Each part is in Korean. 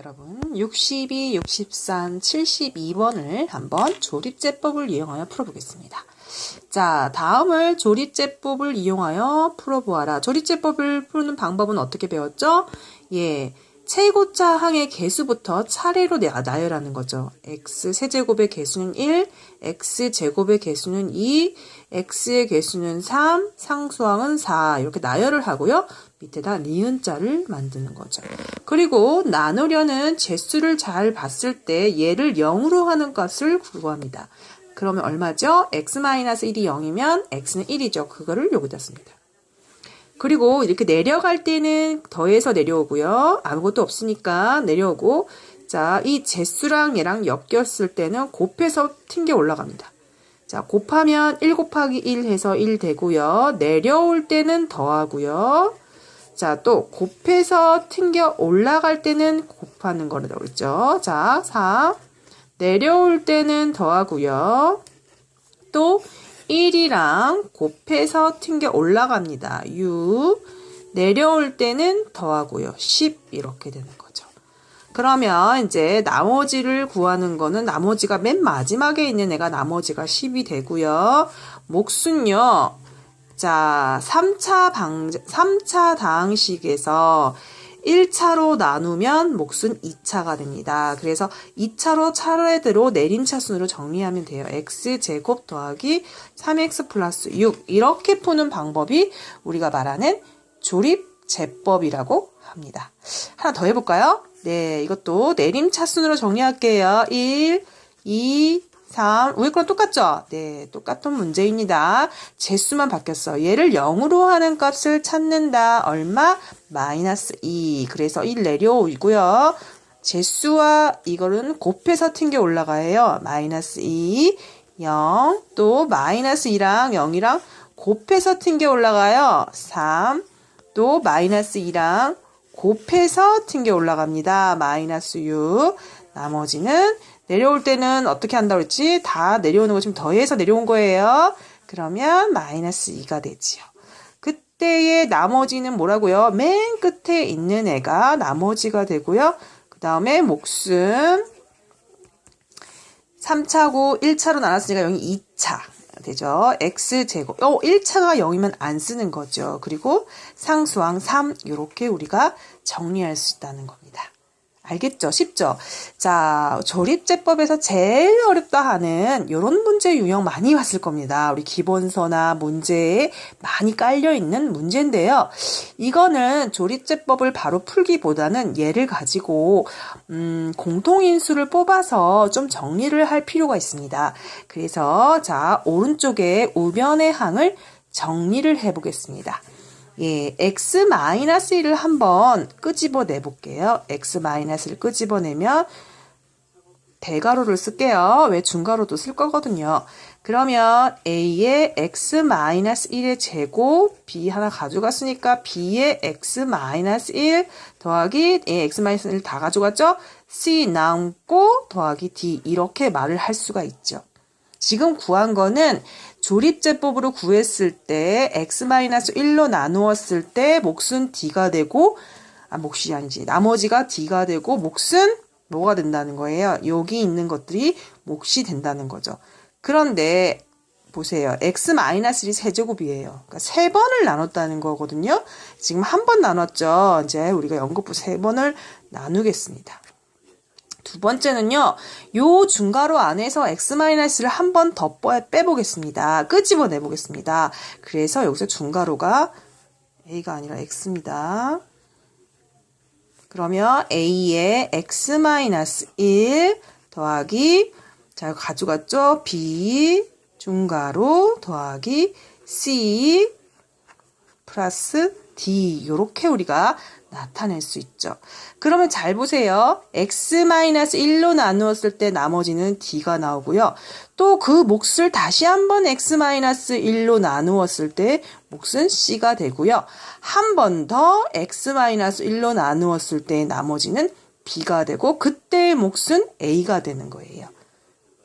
여러분 62, 63, 72번을 한번 조립제법을 이용하여 풀어보겠습니다. 자, 다음을 조립제법을 이용하여 풀어보아라. 조립제법을 푸는 방법은 어떻게 배웠죠? 예, 최고차 항의 개수부터 차례로 나- 나열하는 거죠. x 세제곱의 개수는 1, x 제곱의 개수는 2, x의 개수는 3, 상수항은 4 이렇게 나열을 하고요. 밑에다 니은자를 만드는 거죠. 그리고 나누려는 재수를 잘 봤을 때 얘를 0으로 하는 값을 구합니다. 그러면 얼마죠? x-1이 0이면 x는 1이죠. 그거를 여기다 씁니다. 그리고 이렇게 내려갈 때는 더해서 내려오고요. 아무것도 없으니까 내려오고 자, 이 재수랑 얘랑 엮였을 때는 곱해서 튕겨 올라갑니다. 자, 곱하면 1 곱하기 1 해서 1 되고요. 내려올 때는 더하고요. 자, 또 곱해서 튕겨 올라갈 때는 곱하는 거라고 그랬죠. 자, 4. 내려올 때는 더하고요. 또 1이랑 곱해서 튕겨 올라갑니다. 6. 내려올 때는 더하고요. 10 이렇게 되는 거죠. 그러면 이제 나머지를 구하는 거는 나머지가 맨 마지막에 있는 애가 나머지가 10이 되고요. 몫은요. 자, 3차 방 3차 다항식에서 1차로 나누면 몫은 2차가 됩니다. 그래서 2차로 차례대로 내림차순으로 정리하면 돼요. x제곱 더하기 3x 플러스 6 이렇게 푸는 방법이 우리가 말하는 조립 제법이라고 합니다. 하나 더 해볼까요? 네, 이것도 내림차순으로 정리할게요. 1, 2, 3. 위에 거랑 똑같죠? 네, 똑같은 문제입니다. 재수만 바뀌었어. 얘를 0으로 하는 값을 찾는다. 얼마? 마이너스 2. 그래서 1 내려오고요. 재수와 이거는 곱해서 튕겨 올라가요. 마이너스 2, 0. 또 마이너스 2랑 0이랑 곱해서 튕겨 올라가요. 3. 또 마이너스 2랑 곱해서 튕겨 올라갑니다. 마이너스 6. 나머지는 내려올 때는 어떻게 한다고 그랬지? 다 내려오는 거 지금 더해서 내려온 거예요. 그러면 마이너스 2가 되지요. 그때의 나머지는 뭐라고요? 맨 끝에 있는 애가 나머지가 되고요. 그 다음에 몫은 3차고 1차로 나눴으니까 여기 2차 되죠. x제곱. 어, 1차가 0이면 안 쓰는 거죠. 그리고 상수항 3 이렇게 우리가 정리할 수 있다는 겁니다. 알겠죠? 쉽죠? 자, 조립제법에서 제일 어렵다 하는 이런 문제 유형 많이 봤을 겁니다. 우리 기본서나 문제에 많이 깔려있는 문제인데요. 이거는 조립제법을 바로 풀기보다는 얘를 가지고, 음, 공통인수를 뽑아서 좀 정리를 할 필요가 있습니다. 그래서, 자, 오른쪽에 우변의 항을 정리를 해보겠습니다. 예, x-1을 한번 끄집어 내볼게요. x-를 끄집어내면 대가로를 쓸게요. 왜 중가로도 쓸 거거든요. 그러면 a의 x-1의 제곱 b 하나 가져갔으니까 b의 x-1 더하기 a x-1 다 가져갔죠? c 남고 더하기 d 이렇게 말을 할 수가 있죠. 지금 구한 거는 조립제법으로 구했을 때 x-1로 나누었을 때 몫은 d가 되고 아 몫이 아니지 나머지가 d가 되고 몫은 뭐가 된다는 거예요. 여기 있는 것들이 몫이 된다는 거죠. 그런데 보세요. x-1이 세제곱이에요. 그러니까 세 번을 나눴다는 거거든요. 지금 한 번 나눴죠. 이제 우리가 연곱부 세 번을 나누겠습니다. 두 번째는요, 요 중괄호 안에서 x-를 한 번 더 빼보겠습니다. 끄집어 내 보겠습니다. 그래서 여기서 중괄호가 a가 아니라 x입니다. 그러면 a의 x-1 더하기 자 가져갔죠? b 중괄호 더하기 c 플러스 d 이렇게 우리가 나타낼 수 있죠. 그러면 잘 보세요. x-1로 나누었을 때 나머지는 d가 나오고요. 또 그 몫을 다시 한번 x-1로 나누었을 때 몫은 c가 되고요. 한 번 더 x-1로 나누었을 때 나머지는 b가 되고 그때의 몫은 a가 되는 거예요.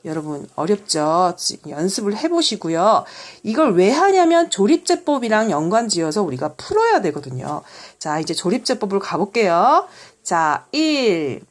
여러분 어렵죠? 연습을 해보시고요. 이걸 왜 하냐면 조립제법이랑 연관지어서 우리가 풀어야 되거든요. 자 이제 조립제법을 가볼게요. 자 1,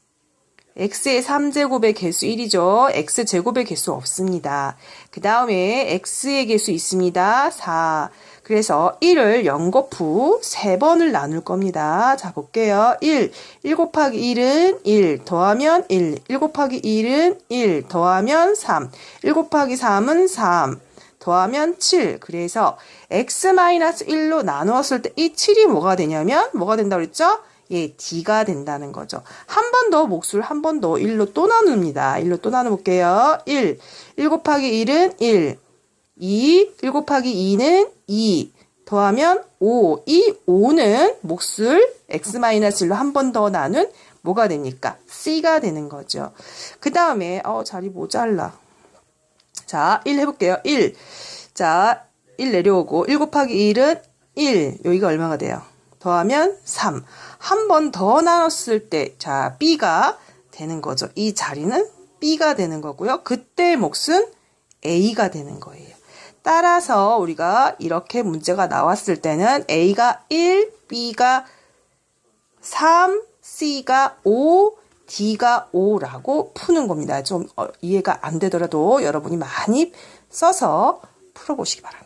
x의 3제곱의 개수 1이죠. x제곱의 개수 없습니다. 그 다음에 x의 개수 있습니다. 4. 그래서 1을 0곱후 3번을 나눌 겁니다. 자, 볼게요. 1. 1 곱하기 1은 1 더하면 1. 1 곱하기 1은 1 더하면 3. 1 곱하기 3은 3. 더하면 7. 그래서 x-1로 나누었을 때 이 7이 뭐가 되냐면 뭐가 된다고 그랬죠? 예, d가 된다는 거죠. 한 번더 몫을 한번 더 1로 또 나눕니다. 1로 또 나눠 볼게요. 1. 1 곱하기 1은 1. 2. 1 곱하기 2는 2. 더하면 5. 이 5는 몫을 x-1로 한 번 더 나눈 뭐가 됩니까? c가 되는 거죠. 그 다음에 어 자리 모자라. 자, 1 해볼게요. 1. 자, 1 내려오고 1 곱하기 1은 1. 여기가 얼마가 돼요? 더하면 3. 한 번 더 나눴을 때, 자, B가 되는 거죠. 이 자리는 B가 되는 거고요. 그때 몫은 A가 되는 거예요. 따라서 우리가 이렇게 문제가 나왔을 때는 A가 1, B가 3, C가 5, D가 5라고 푸는 겁니다. 좀 어, 이해가 안 되더라도 여러분이 많이 써서 풀어보시기 바랍니다.